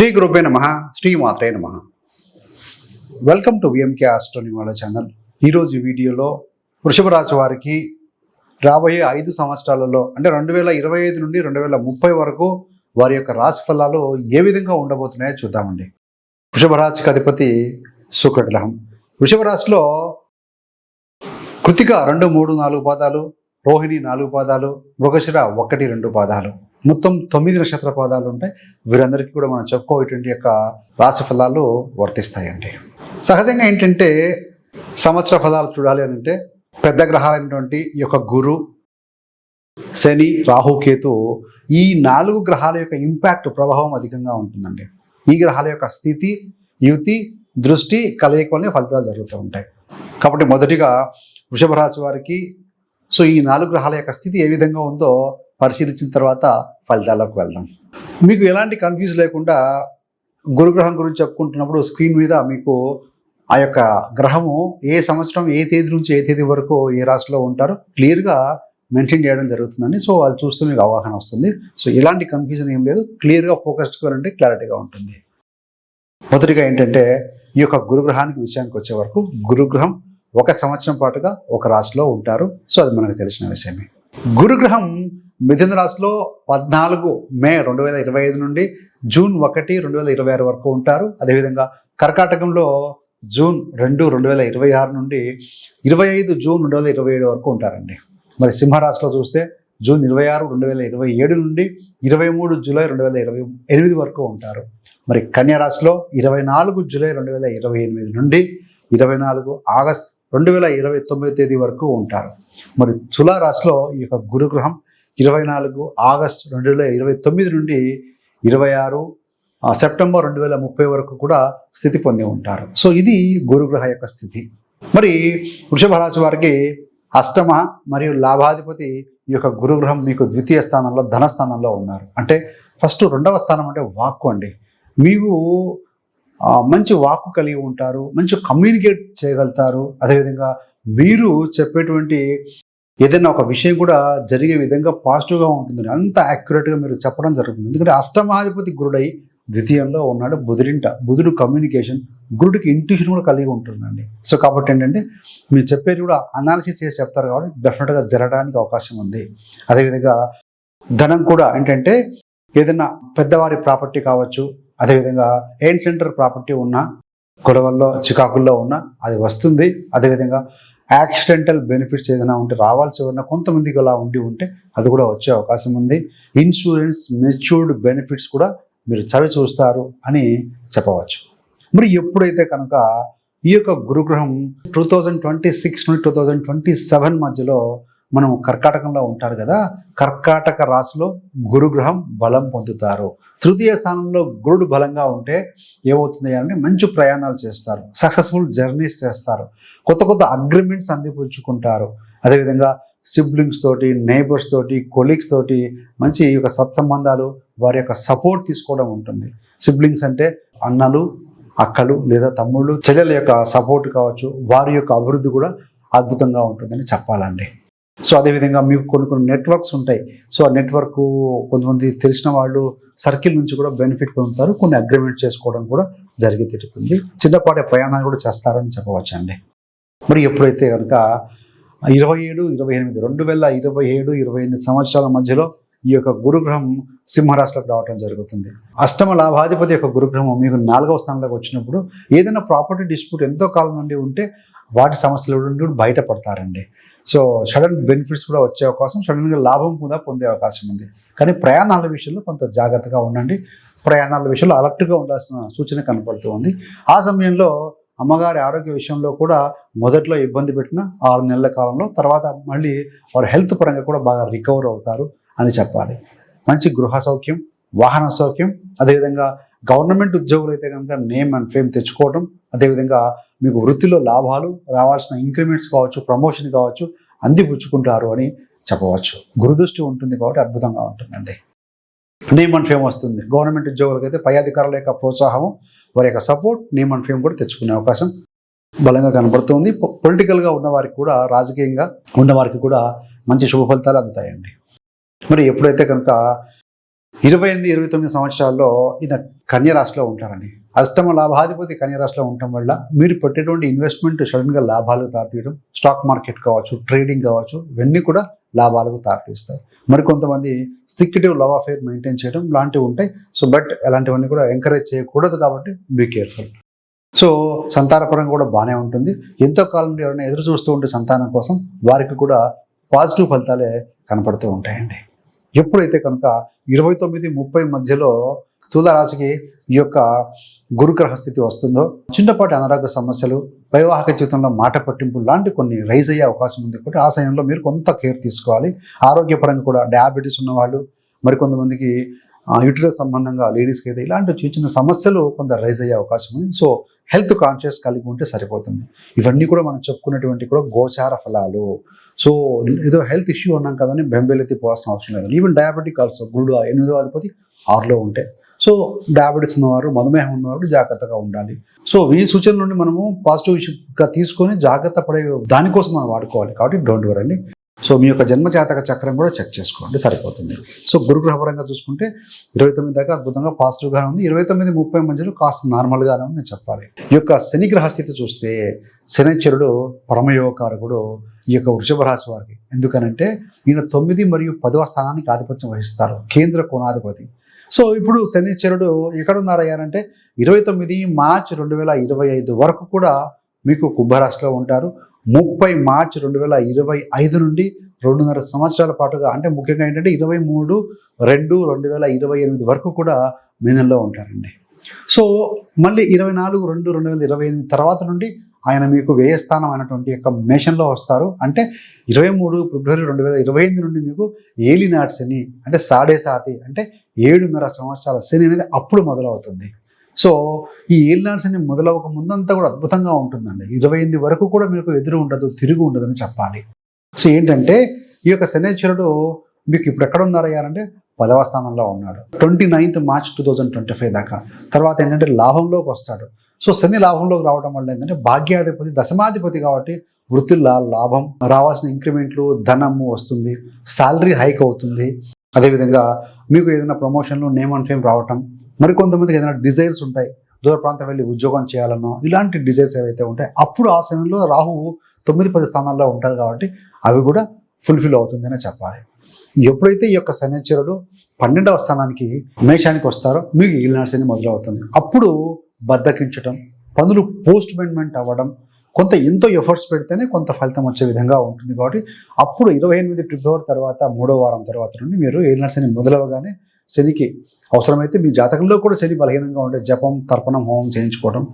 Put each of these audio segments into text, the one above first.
శ్రీ గురుపే నమ శ్రీ మాత్రే నమ. వెల్కమ్ టు విఎంకే ఆస్ట్రోని వాళ్ళ ఛానల్ ఈరోజు ఈ వీడియోలో వృషభ రాశి వారికి రాబోయే ఐదు సంవత్సరాలలో అంటే రెండు వేల ఇరవై ఐదు నుండి రెండు వేల ముప్పై వరకు వారి యొక్క రాశి ఫలాలు ఏ విధంగా ఉండబోతున్నాయో చూద్దామండి. వృషభ రాశికి అధిపతి శుక్రగ్రహం. వృషభ రాశిలో కృతిక రెండు మూడు నాలుగు పాదాలు రోహిణి నాలుగు పాదాలు మృగశిర ఒకటి రెండు పాదాలు. మొత్తం తొమ్మిది నక్షత్ర పాదాలు ఉంటాయి. వీరందరికీ కూడా మనం చెప్పుకోవేటువంటి యొక్క రాశి ఫలాలు వర్తిస్తాయండి. సహజంగా ఏంటంటే సంవత్సర ఫలాలు చూడాలి అని అంటే పెద్ద గ్రహాలైనటువంటి ఈ యొక్క గురు శని రాహు కేతు ఈ నాలుగు గ్రహాల యొక్క ఇంపాక్ట్ ప్రభావం అధికంగా ఉంటుందండి. ఈ గ్రహాల యొక్క స్థితి యుతి దృష్టి కలయిక వల్లే ఫలితాలు జరుగుతూ ఉంటాయి. కాబట్టి మొదటిగా వృషభ రాశి వారికి సో ఈ నాలుగు గ్రహాల యొక్క స్థితి ఏ విధంగా ఉందో పరిశీలించిన తర్వాత ఫలితాలకు వెళ్దాం. మీకు ఎలాంటి కన్ఫ్యూజ్ లేకుండా గురుగ్రహం గురించి చెప్పుకుంటున్నప్పుడు స్క్రీన్ మీద మీకు ఆ యొక్క గ్రహము ఏ సంవత్సరం ఏ తేదీ నుంచి ఏ తేదీ వరకు ఏ రాశిలో ఉంటారో క్లియర్గా మెన్షన్ చేయడం జరుగుతుందని సో అది చూస్తే మీకు అవగాహన వస్తుంది. సో ఎలాంటి కన్ఫ్యూజన్ ఏం లేదు క్లియర్గా ఫోకస్డ్గా ఉంటే క్లారిటీగా ఉంటుంది. మొదటిగా ఏంటంటే ఈ యొక్క గురుగ్రహానికి విషయానికి వచ్చే వరకు గురుగ్రహం ఒక సంవత్సరం పాటుగా ఒక రాశిలో ఉంటారు. సో అది మనకు తెలిసిన విషయమే. గురుగ్రహం మిథున రాశిలో పద్నాలుగు మే రెండు వేల ఇరవై ఐదు నుండి జూన్ ఒకటి రెండు వేల ఇరవై ఆరు వరకు ఉంటారు. అదేవిధంగా కర్కాటకంలో జూన్ రెండు రెండు వేల ఇరవై ఆరు నుండి ఇరవై ఐదు జూన్ రెండు వేల ఇరవై ఏడు వరకు ఉంటారండి. మరి సింహరాశిలో చూస్తే జూన్ ఇరవై ఆరు రెండు వేల ఇరవై ఏడు నుండి ఇరవై మూడు జూలై రెండు వేల ఇరవై ఎనిమిది వరకు ఉంటారు. మరి కన్యారాశిలో ఇరవై నాలుగు జూలై రెండు వేల ఇరవై ఎనిమిది నుండి ఇరవై నాలుగు ఆగస్ట్ రెండు వేల ఇరవై తొమ్మిది తేదీ వరకు ఉంటారు. మరి తులారాశిలో ఈ యొక్క గురుగ్రహం ఇరవై నాలుగు ఆగస్ట్ రెండు వేల ఇరవై తొమ్మిది నుండి ఇరవై ఆరు సెప్టెంబర్ రెండు వేల ముప్పై వరకు కూడా స్థితి పొంది ఉంటారు. సో ఇది గురుగ్రహ యొక్క స్థితి. మరి వృషభ రాశి వారికి అష్టమ మరియు లాభాధిపతి ఈ యొక్క గురుగ్రహం మీకు ద్వితీయ స్థానంలో ధనస్థానంలో ఉన్నారు. అంటే ఫస్ట్ రెండవ స్థానం అంటే వాక్కు అండి. మీకు మంచి వాక్కు కలిగి ఉంటారు మంచి కమ్యూనికేట్ చేయగలుగుతారు. అదేవిధంగా మీరు చెప్పేటువంటి ఏదైనా ఒక విషయం కూడా జరిగే విధంగా పాజిటివ్గా ఉంటుందని అంత యాక్యురేట్గా మీరు చెప్పడం జరుగుతుంది. ఎందుకంటే అష్టమాధిపతి గురుడై ద్వితీయంలో ఉన్నాడు బుధుడింట బుధుడు కమ్యూనికేషన్ గురుడికి ఇంట్యూషన్ కూడా కలిగి ఉంటుందండి. సో కాబట్టి ఏంటంటే మీరు చెప్పేది కూడా అనాలిసిస్ చేసి చెప్తారు కాబట్టి డెఫినెట్గా జరగడానికి అవకాశం ఉంది. అదేవిధంగా ధనం కూడా ఏంటంటే ఏదైనా పెద్దవారి ప్రాపర్టీ కావచ్చు అదేవిధంగా ఎయిన్ సెంటర్ ప్రాపర్టీ ఉన్నా గొడవల్లో చికాకుల్లో ఉన్నా అది వస్తుంది. అదేవిధంగా యాక్సిడెంటల్ బెనిఫిట్స్ ఏదైనా ఉంటే రావాల్సి ఉన్న కొంతమందికి అలా ఉండి ఉంటే అది కూడా వచ్చే అవకాశం ఉంది. ఇన్సూరెన్స్ మెచ్యూర్డ్ బెనిఫిట్స్ కూడా మీరు చవి చూస్తారు అని చెప్పవచ్చు. మరి ఎప్పుడైతే కనుక ఈ యొక్క గురుగ్రహం టూ థౌజండ్ ట్వంటీ సిక్స్ నుండి టూ థౌజండ్ ట్వంటీ సెవెన్ మధ్యలో మనం కర్కాటకంలో ఉంటారు కదా కర్కాటక రాశిలో గురుగ్రహం బలం పొందుతారు. తృతీయ స్థానంలో గురుడు బలంగా ఉంటే ఏమవుతుంది అంటే మంచి ప్రయాణాలు చేస్తారు సక్సెస్ఫుల్ జర్నీస్ చేస్తారు కొత్త కొత్త అగ్రిమెంట్స్ అందిపుచ్చుకుంటారు. అదేవిధంగా సిబ్లింగ్స్ తోటి నైబర్స్ తోటి కొలీగ్స్ తోటి మంచి యొక్క సత్సంబంధాలు వారి యొక్క సపోర్ట్ తీసుకోవడం ఉంటుంది. సిబ్లింగ్స్ అంటే అన్నలు అక్కలు లేదా తమ్ముళ్ళు చెల్లెల యొక్క సపోర్ట్ కావచ్చు వారి యొక్క అభివృద్ధి కూడా అద్భుతంగా ఉంటుందని చెప్పాలండి. సో అదేవిధంగా మీకు కొన్ని కొన్ని నెట్వర్క్స్ ఉంటాయి. సో ఆ నెట్వర్క్ కొంతమంది తెలిసిన వాళ్ళు సర్కిల్ నుంచి కూడా బెనిఫిట్ పొందుతారు. కొన్ని అగ్రిమెంట్ చేసుకోవడం కూడా జరిగి తిరుగుతుంది చిన్నపాటి ప్రయాణాలు కూడా చేస్తారని చెప్పవచ్చు అండి మరి ఎప్పుడైతే కనుక ఇరవై ఏడు ఇరవై ఎనిమిది రెండు వేల ఇరవై ఏడు ఇరవై ఎనిమిది సంవత్సరాల మధ్యలో ఈ యొక్క గురుగ్రహం సింహరాశిలోకి రావడం జరుగుతుంది. అష్టమ లాభాధిపతి యొక్క గురుగ్రహం మీకు నాలుగవ స్థానంలోకి వచ్చినప్పుడు ఏదైనా ప్రాపర్టీ డిస్ప్యూట్ ఎంతో కాలం నుండి ఉంటే వాటి సమస్యల నుండి బయటపడతారండి. సో సడన్ బెనిఫిట్స్ కూడా వచ్చే అవకాశం సడన్గా లాభం కూడా పొందే అవకాశం ఉంది. కానీ ప్రయాణాల విషయంలో కొంత జాగ్రత్తగా ఉండండి. ప్రయాణాల విషయంలో అలర్ట్గా ఉండాల్సిన సూచన కనపడుతూ ఉంది. ఆ సమయంలో అమ్మగారి ఆరోగ్య విషయంలో కూడా మొదట్లో ఇబ్బంది పెట్టిన ఆరు నెలల కాలంలో తర్వాత మళ్ళీ వారి హెల్త్ పరంగా కూడా బాగా రికవర్ అవుతారు అని చెప్పాలి. మంచి గృహ సౌఖ్యం వాహన సౌఖ్యం అదేవిధంగా గవర్నమెంట్ ఉద్యోగులు అయితే కనుక నేమ్ అండ్ ఫేమ్ తెచ్చుకోవడం అదేవిధంగా మీకు వృత్తిలో లాభాలు రావాల్సిన ఇంక్రిమెంట్స్ కావచ్చు ప్రమోషన్ కావచ్చు అందిపుచ్చుకుంటారు అని చెప్పవచ్చు. గురుదృష్టి ఉంటుంది కాబట్టి అద్భుతంగా ఉంటుందండి. నేమ్ అండ్ ఫేమ్ వస్తుంది. గవర్నమెంట్ ఉద్యోగులకు అయితే పై అధికారుల యొక్క ప్రోత్సాహం వారి యొక్క సపోర్ట్ నేమ్ అండ్ ఫేమ్ కూడా తెచ్చుకునే అవకాశం బలంగా కనబడుతుంది. పొలిటికల్గా ఉన్నవారికి కూడా రాజకీయంగా ఉన్నవారికి కూడా మంచి శుభ ఫలితాలు అందుతాయండి. మరి ఎప్పుడైతే కనుక ఇరవై ఎనిమిది ఇరవై తొమ్మిది సంవత్సరాల్లో ఈయన కన్య రాశిలో ఉంటారండి. అష్టమ లాభాధిపతి కన్యరాశిలో ఉండటం వల్ల మీరు పెట్టేటువంటి ఇన్వెస్ట్మెంట్ సడన్గా లాభాలు తారతీయడం స్టాక్ మార్కెట్ కావచ్చు ట్రేడింగ్ కావచ్చు ఇవన్నీ కూడా లాభాలకు దారితీస్తాయి. మరి కొంతమంది స్టిక్టివ్ లవ్ అఫేర్ మెయింటైన్ చేయడం లాంటివి ఉంటాయి. సో బట్ అలాంటివన్నీ కూడా ఎంకరేజ్ చేయకూడదు కాబట్టి బీ కేర్ఫుల్ సో సంతానపరంగా కూడా బాగానే ఉంటుంది. ఎంతో కాలం నుండి ఎవరైనా ఎదురు చూస్తూ ఉంటే సంతానం కోసం వారికి కూడా పాజిటివ్ ఫలితాలే కనపడుతూ ఉంటాయండి. ఎప్పుడైతే కనుక ఇరవై తొమ్మిది ముప్పై మధ్యలో తులారాశికి ఈ యొక్క గురుగ్రహ స్థితి వస్తుందో చిన్నపాటి అనారోగ్య సమస్యలు వైవాహిక జీవితంలో మాట పట్టింపు లాంటి కొన్ని రైజ్ అయ్యే అవకాశం ఉంది. కాబట్టి ఆ సమయంలో మీరు కొంత కేర్ తీసుకోవాలి. ఆరోగ్యపరంగా కూడా డయాబెటీస్ ఉన్నవాళ్ళు మరికొంతమందికి యూటిలస్ సంబంధంగా లేడీస్కి అయితే ఇలాంటి చిన్న చిన్న సమస్యలు కొంత రైజ్ అయ్యే అవకాశం ఉంది. సో హెల్త్ కాన్షియస్ కలిగి ఉంటే సరిపోతుంది. ఇవన్నీ కూడా మనం చెప్పుకున్నటువంటి కూడా గోచార ఫలాలు. సో ఏదో హెల్త్ ఇష్యూ ఉన్నాం కదని బెంబేలెత్తి పోవాల్సిన అవసరం లేదు. ఈవెన్ డయాబెటిక్ ఆల్సో గురుడు ఎనిమిదో అధిపతి ఆరులో ఉంటే సో డయాబెటీస్ ఉన్నవారు మధుమేహం ఉన్నవారు జాగ్రత్తగా ఉండాలి. సో ఈ సూచన నుండి మనము పాజిటివ్గా తీసుకొని జాగ్రత్త పడే దానికోసం మనం వాడుకోవాలి కాబట్టి డోంట్ వరండి సో మీ యొక్క జన్మ జాతక చక్రం కూడా చెక్ చేసుకోండి సరిపోతుంది. సో గురుగ్రహపరంగా చూసుకుంటే ఇరవై తొమ్మిది దాకా అద్భుతంగా పాజిటివ్గానే ఉంది. ఇరవై తొమ్మిది ముప్పై మధ్యలో కాస్త నార్మల్గానే ఉంది నేను చెప్పాలి. ఈ యొక్క శని గ్రహస్థితి చూస్తే శనిచరుడు పరమయోగకారకుడు ఈ యొక్క వృషభ రాశి వారికి. ఎందుకనంటే ఈయన తొమ్మిది మరియు పదవ స్థానానికి ఆధిపత్యం వహిస్తారు. కేంద్ర కోణాధిపతి. సో ఇప్పుడు శనిచరుడు ఎక్కడున్నారయ్యారంటే ఇరవై తొమ్మిది మార్చ్ రెండు వేల ఇరవై ఐదు వరకు కూడా మీకు కుంభరాశిలో ఉంటారు. ముప్పై మార్చ్ రెండు వేల ఇరవై ఐదు నుండి రెండున్నర సంవత్సరాల పాటుగా అంటే ముఖ్యంగా ఏంటంటే ఇరవై మూడు రెండు రెండు వేల ఇరవై ఎనిమిది వరకు కూడా మీనంలో ఉంటారండి. సో మళ్ళీ ఇరవై నాలుగు రెండు రెండు వేల ఇరవై ఎనిమిది తర్వాత నుండి ఆయన మీకు వ్యయస్థానం అయినటువంటి యొక్క మేషన్లో వస్తారు. అంటే ఇరవై మూడు ఫిబ్రవరి రెండు వేల ఇరవై ఎనిమిది నుండి మీకు ఏలినాటి శని అంటే సాడే సాతి అంటే ఏడున్నర సంవత్సరాల శని అనేది అప్పుడు మొదలవుతుంది. సో ఈ ఏలినాటి శని మొదలవక ముందంతా కూడా అద్భుతంగా ఉంటుందండి. ఇరవై ఎనిమిది వరకు కూడా మీకు ఎదురు ఉండదు తిరిగి ఉండదని చెప్పాలి. సో ఏంటంటే ఈ యొక్క శనేశ్వరుడు మీకు ఇప్పుడు ఎక్కడ ఉన్నారయ్యారంటే పదవ స్థానంలో ఉన్నాడు. Twenty ninth March two thousand twenty five దాకా. తర్వాత ఏంటంటే లాభంలోకి వస్తాడు. సో శని లాభంలోకి రావడం వల్ల ఏంటంటే భాగ్యాధిపతి దశమాధిపతి కాబట్టి వృత్తిలో లాభం రావాల్సిన ఇంక్రిమెంట్లు ధనము వస్తుంది శాలరీ హైక్ అవుతుంది. అదేవిధంగా మీకు ఏదైనా ప్రమోషన్లు నేమ్ అండ్ ఫేమ్ రావటం మరి కొంతమందికి ఏదైనా డిజైర్స్ ఉంటాయి. దూర ప్రాంతం వెళ్ళి ఉద్యోగం చేయాలనో ఇలాంటి డిజైర్స్ ఏవైతే ఉంటాయి అప్పుడు ఆ సమయంలో రాహువు తొమ్మిది పది స్థానాల్లో ఉంటారు కాబట్టి అవి కూడా ఫుల్ఫిల్ అవుతుందనే చెప్పాలి. ఎప్పుడైతే ఈ యొక్క శనిచరుడు పన్నెండవ స్థానానికి మేషానికి వస్తారో మీకు ఈలినాడ్స్ మొదలవుతుంది. అప్పుడు బద్దకించడం పనులు పోస్ట్ మెంట్మెంట్ అవ్వడం కొంత ఎంతో ఎఫర్ట్స్ పెడితేనే కొంత ఫలితం వచ్చే విధంగా ఉంటుంది కాబట్టి అప్పుడు ఇరవై ఎనిమిది ఫిబ్రవరి తర్వాత మూడో వారం తర్వాత నుండి మీరు ఏలినాడు అని మొదలవగానే శనికి అవసరమైతే మీ జాతకంలో కూడా శని బలహీనంగా ఉండే జపం తర్పణం హోమం చేయించుకోవడం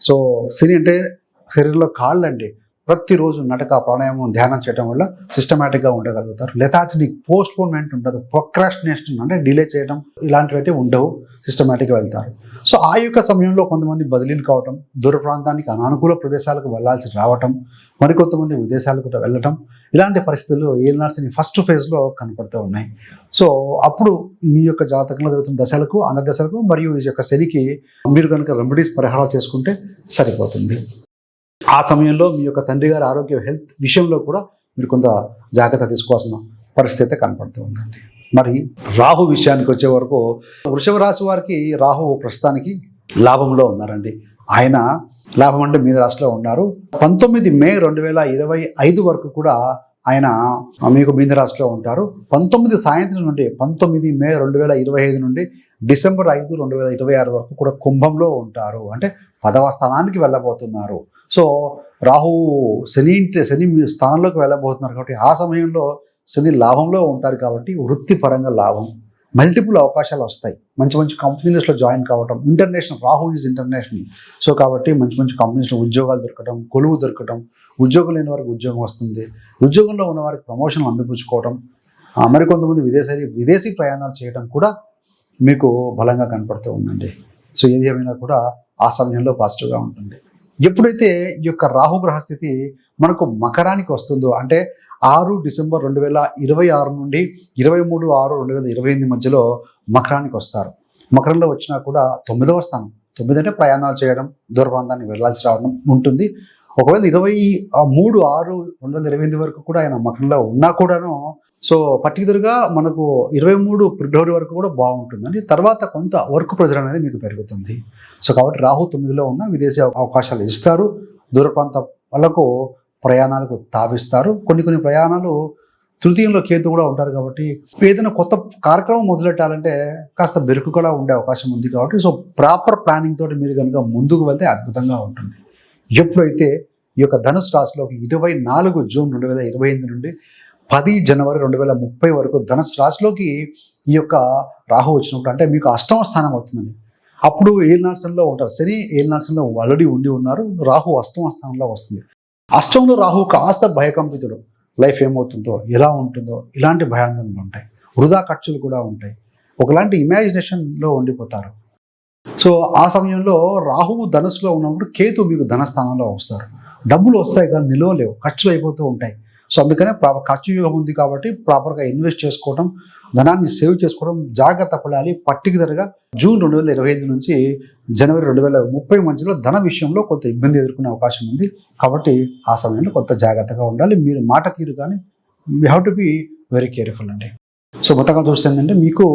సో శని అంటే శరీరంలో కాళ్ళు అండి ప్రతిరోజు నటక ప్రాణాయామం ధ్యానం చేయడం వల్ల సిస్టమేటిక్గా ఉండగలుగుతారు. లెథార్జిక్ పోస్ట్ పోన్మెంట్ ఉండదు ప్రొక్రాస్టినేషన్ అంటే డిలే చేయడం ఇలాంటివి అయితే ఉండవు సిస్టమేటిక్గా వెళ్తారు. సో ఆ యొక్క సమయంలో కొంతమంది బదిలీలు కావటం దూర ప్రాంతానికి అనానుకూల ప్రదేశాలకు వెళ్ళాల్సి రావటం మరికొంతమంది విదేశాలకు వెళ్ళటం ఇలాంటి పరిస్థితులు ఏలినాడ్స్ని ఫస్ట్ ఫేజ్లో కనపడుతూ ఉన్నాయి. సో అప్పుడు మీ యొక్క జాతకంలో జరుగుతున్న దశలకు దశలకు మరియు ఈ యొక్క శనికి మీరు కనుక రెమెడీస్ పరిహారాలు చేసుకుంటే సరిపోతుంది. ఆ సమయంలో మీ యొక్క తండ్రి గారి ఆరోగ్య హెల్త్ విషయంలో కూడా మీరు కొంత జాగ్రత్త తీసుకోవాల్సిన పరిస్థితి కనపడుతూ ఉందండి. మరి రాహు విషయానికి వచ్చే వరకు వృషభ రాశి వారికి రాహు ప్రస్తుతానికి లాభంలో ఉన్నారండి. ఆయన లాభం అంటే మీద రాశిలో ఉన్నారు. పంతొమ్మిది మే రెండు వేల ఇరవై ఐదు వరకు కూడా ఆయన మీకు మీన రాశిలో ఉంటారు. పంతొమ్మిది సాయంత్రం నుండి పంతొమ్మిది మే రెండు వేల ఇరవై ఐదు నుండి డిసెంబర్ ఐదు రెండు వేల ఇరవై ఆరు వరకు కూడా కుంభంలో ఉంటారు. అంటే పదవ స్థానానికి వెళ్ళబోతున్నారు. సో రాహు శని శని మీ స్థానంలోకి వెళ్ళబోతున్నారు కాబట్టి ఆ సమయంలో శని లాభంలో ఉంటారు కాబట్టి వృత్తిపరంగా లాభం మల్టిపుల్ అవకాశాలు వస్తాయి. మంచి మంచి కంపెనీస్లో జాయిన్ కావటం international Rahu is international. So కాబట్టి మంచి మంచి కంపెనీస్లో ఉద్యోగాలు దొరకటం కొలువు దొరకటం ఉద్యోగం లేని వారికి ఉద్యోగం వస్తుంది. ఉద్యోగంలో ఉన్న వారికి ప్రమోషన్లు అందిపుచ్చుకోవడం మరికొంతమంది విదేశీ విదేశీ ప్రయాణాలు చేయడం కూడా మీకు బలంగా కనపడుతూ ఉందండి. సో ఏది ఏమైనా కూడా ఆ సమయంలో పాజిటివ్గా ఉంటుంది. ఎప్పుడైతే ఈ యొక్క రాహుగ్రహ స్థితి మనకు మకరానికి వస్తుందో అంటే ఆరు డిసెంబర్ రెండు వేల ఇరవై ఆరు నుండి ఇరవై మూడు ఆరు రెండు వేల ఇరవై ఎనిమిది మధ్యలో మకరానికి వస్తారు. మకరంలో వచ్చినా కూడా తొమ్మిదవ స్థానం తొమ్మిది అంటే ప్రయాణాలు చేయడం దూర ప్రాంతానికి వెళ్ళాల్సి రావడం ఉంటుంది. ఒకవేళ ఇరవై మూడు ఆరు రెండు వందల ఇరవై ఎనిమిది వరకు కూడా ఆయన మకరంలో ఉన్నా కూడాను సో పర్టికులర్గా మనకు ఇరవై మూడు ఫిబ్రవరి వరకు కూడా బాగుంటుందండి. తర్వాత కొంత వర్క్ ప్రెజర్ అనేది మీకు పెరుగుతుంది. సో కాబట్టి రాహు తొమ్మిదిలో ఉన్న విదేశీ అవకాశాలు ఇస్తారు. దూర ప్రాంత వాళ్ళకు ప్రయాణాలకు తావిస్తారు. కొన్ని కొన్ని ప్రయాణాలు తృతీయంలో కేతు కూడా ఉంటారు కాబట్టి ఏదైనా కొత్త కార్యక్రమం మొదలెట్టాలంటే కాస్త బెరుకు కూడా ఉండే అవకాశం ఉంది కాబట్టి సో ప్రాపర్ ప్లానింగ్ తోటి మీరు కనుక ముందుకు వెళ్తే అద్భుతంగా ఉంటుంది. ఎప్పుడైతే ఈ యొక్క ధనుసు రాశిలోకి ఇరవై నాలుగు జూన్ రెండు వేల ఇరవై ఎనిమిది నుండి పది జనవరి రెండు వేల ముప్పై వరకు ధనుసు రాశిలోకి ఈ యొక్క రాహు వచ్చినప్పుడు అంటే మీకు అష్టమ స్థానం అవుతుందని అప్పుడు ఏలినాడ్సన్లో ఉంటారు. శని ఏలినాడ్సన్లో ఆల్రెడీ ఉండి ఉన్నారు. రాహు అష్టమ స్థానంలో వస్తుంది. అష్టంలో రాహు కాస్త భయకంపితుడు. లైఫ్ ఏమవుతుందో ఎలా ఉంటుందో ఇలాంటి భయాందోళనలు ఉంటాయి. వృధా ఖర్చులు కూడా ఉంటాయి. ఒకలాంటి ఇమాజినేషన్లో ఉండిపోతారు. సో ఆ సమయంలో రాహువు ధనుసులో ఉన్నప్పుడు కేతు మీకు ధనస్థానంలో వస్తారు. డబ్బులు వస్తాయి కానీ నిలవలేవు ఖర్చులు అయిపోతూ ఉంటాయి. సో అందుకనే ఖర్చు యోగం ఉంది కాబట్టి ప్రాపర్గా ఇన్వెస్ట్ చేసుకోవడం ధనాన్ని సేవ్ చేసుకోవడం జాగ్రత్త పడాలి. పర్టికులర్గా జూన్ రెండు వేల ఇరవై ఐదు నుంచి జనవరి రెండు వేల ముప్పై మధ్యలో ధన విషయంలో కొంత ఇబ్బంది ఎదుర్కొనే అవకాశం ఉంది. కాబట్టి ఆ సమయంలో కొంత జాగ్రత్తగా ఉండాలి. మీరు మాట తీరు కానీ you have to be very careful అండి. సో మొత్తంగా చూస్తే ఏంటంటే మీకు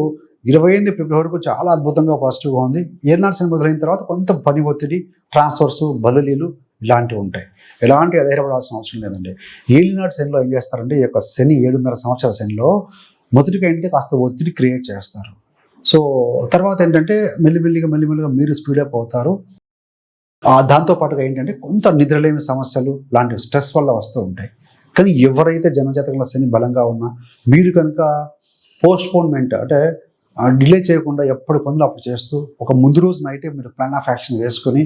ఇరవై ఎనిమిది ఫిబ్రవరి వరకు చాలా అద్భుతంగా పాజిటివ్గా ఉంది. ఏర్నాడు మొదలైన తర్వాత కొంత పని ఒత్తిడి ట్రాన్స్ఫర్స్ బదిలీలు ఇలాంటివి ఉంటాయి. ఎలాంటి అధైర్యపడాల్సిన అవసరం లేదండి. ఏలినాడు శనిలో ఏం చేస్తారంటే ఈ యొక్క శని ఏడున్నర సంవత్సరాల శనిలో మొదటిగా ఏంటంటే కాస్త ఒత్తిడి క్రియేట్ చేస్తారు. సో తర్వాత ఏంటంటే మెల్లిమెల్లిగా మెల్లిమెల్లిగా మీరు స్పీడప్ అవుతారు. దాంతోపాటుగా దాంతో పాటుగా ఏంటంటే కొంత నిద్రలేని సమస్యలు లాంటివి స్ట్రెస్ వల్ల వస్తూ ఉంటాయి. కానీ ఎవరైతే జనజాతకంలో శని బలంగా ఉన్నా మీరు కనుక పోస్ట్పోన్మెంట్ అంటే డిలే చేయకుండా ఎప్పటి పనులు అప్పుడు చేస్తూ ఒక ముందు రోజు నైటే మీరు ప్లాన్ ఆఫ్ యాక్షన్ వేసుకొని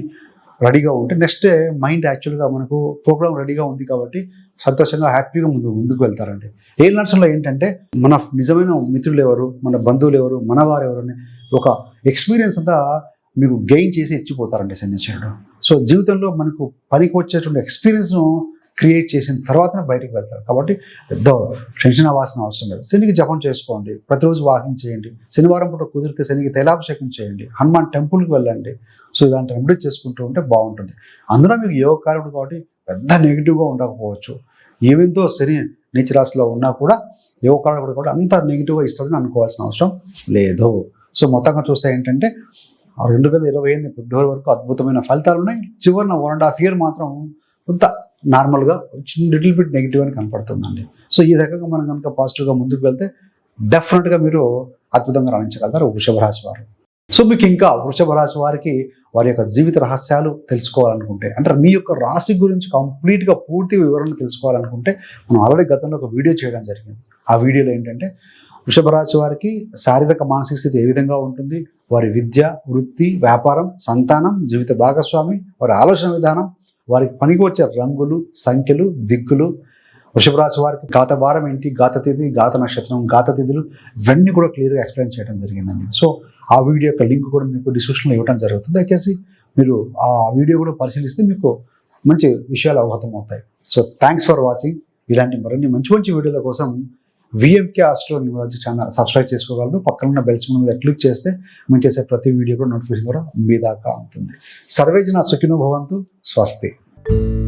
రెడీగా ఉంటే నెక్స్ట్ డే మైండ్ యాక్చువల్గా మనకు ప్రోగ్రామ్ రెడీగా ఉంది కాబట్టి సంతోషంగా హ్యాపీగా ముందు ముందుకు వెళ్తారండి. ఏ నర్సంలో ఏంటంటే మన నిజమైన మిత్రులు ఎవరు మన బంధువులు ఎవరు మన వారు ఎవరు అని ఒక ఎక్స్పీరియన్స్ అంతా మీకు గెయిన్ చేసి ఇచ్చిపోతారండి శనిశ్వరుడు సో జీవితంలో మనకు పనికి వచ్చేటువంటి ఎక్స్పీరియన్స్ను క్రియేట్ చేసిన తర్వాతనే బయటకు వెళ్తారు. కాబట్టి పెద్ద టెన్షన్ అవ్వాల్సిన అవసరం లేదు. శనికి జపం చేసుకోండి. ప్రతిరోజు వాకింగ్ చేయండి. శనివారం పూట కుదిరితే శనికి తైలాభిషేకం చేయండి. హనుమాన్ టెంపుల్కి వెళ్ళండి. సో ఇలాంటి రెమెడీ చేసుకుంటూ ఉంటే బాగుంటుంది. అందులో మీకు యోగ కారకుడు కాబట్టి పెద్ద నెగిటివ్గా ఉండకపోవచ్చు. ఏవింతో శని నీచ రాశిలో ఉన్నా కూడా యోగ కారకుడు కూడా అంత నెగిటివ్గా ఇస్తాడని అనుకోవాల్సిన అవసరం లేదు. సో మొత్తంగా చూస్తే ఏంటంటే రెండు వేల ఇరవై ఎనిమిది ఫిబ్రవరి వరకు అద్భుతమైన ఫలితాలు ఉన్నాయి. చివరిన వన్ అండ్ హాఫ్ ఇయర్ మాత్రం కొంత నార్మల్గా చిన్న లిటిల్ బిట్ నెగిటివ్ అని కనపడుతుందండి. సో ఈ రకంగా మనం కనుక పాజిటివ్గా ముందుకు వెళ్తే డెఫినెట్గా మీరు అద్భుతంగా రాణించగలుగుతారు వృషభ రాశి వారు. సో మీకు ఇంకా వృషభ రాశి వారికి వారి యొక్క జీవిత రహస్యాలు తెలుసుకోవాలనుకుంటే అంటే మీ యొక్క రాశి గురించి కంప్లీట్గా పూర్తి వివరణ తెలుసుకోవాలనుకుంటే మనం ఆల్రెడీ గతంలో ఒక వీడియో చేయడం జరిగింది. ఆ వీడియోలో ఏంటంటే వృషభ రాశి వారికి శారీరక మానసిక స్థితి ఏ విధంగా ఉంటుంది? వారి విద్య వృత్తి వ్యాపారం సంతానం జీవిత భాగస్వామి వారి ఆలోచన విధానం వారికి పనికి వచ్చే రంగులు సంఖ్యలు దిక్కులు వృషభరాశి వారికి గాత వారం ఏంటి? గాత తిథి గాత నక్షత్రం గాత తిథులు ఇవన్నీ కూడా క్లియర్గా ఎక్స్ప్లెయిన్ చేయడం జరిగిందండి. సో ఆ వీడియో యొక్క లింక్ కూడా మీకు డిస్క్రిప్షన్లో ఇవ్వడం జరుగుతుంది. దయచేసి మీరు ఆ వీడియో కూడా పరిశీలిస్తే మీకు మంచి విషయాలు అవగతం అవుతాయి సో థ్యాంక్స్ ఫర్ వాచింగ్ ఇలాంటి మరిన్ని మంచి మంచి వీడియోల కోసం VMK astro neurology channel subscribe చేసుకోగలరు. పక్కన ఉన్న బెల్స్ మీద క్లిక్ చేస్తే మేము చేసే ప్రతి వీడియో కూడా నోటిఫికేషన్ ద్వారా మీ దాకా ఉంటుంది. సర్వేజన సుఖినో భవంతు. स्वास्थ्य।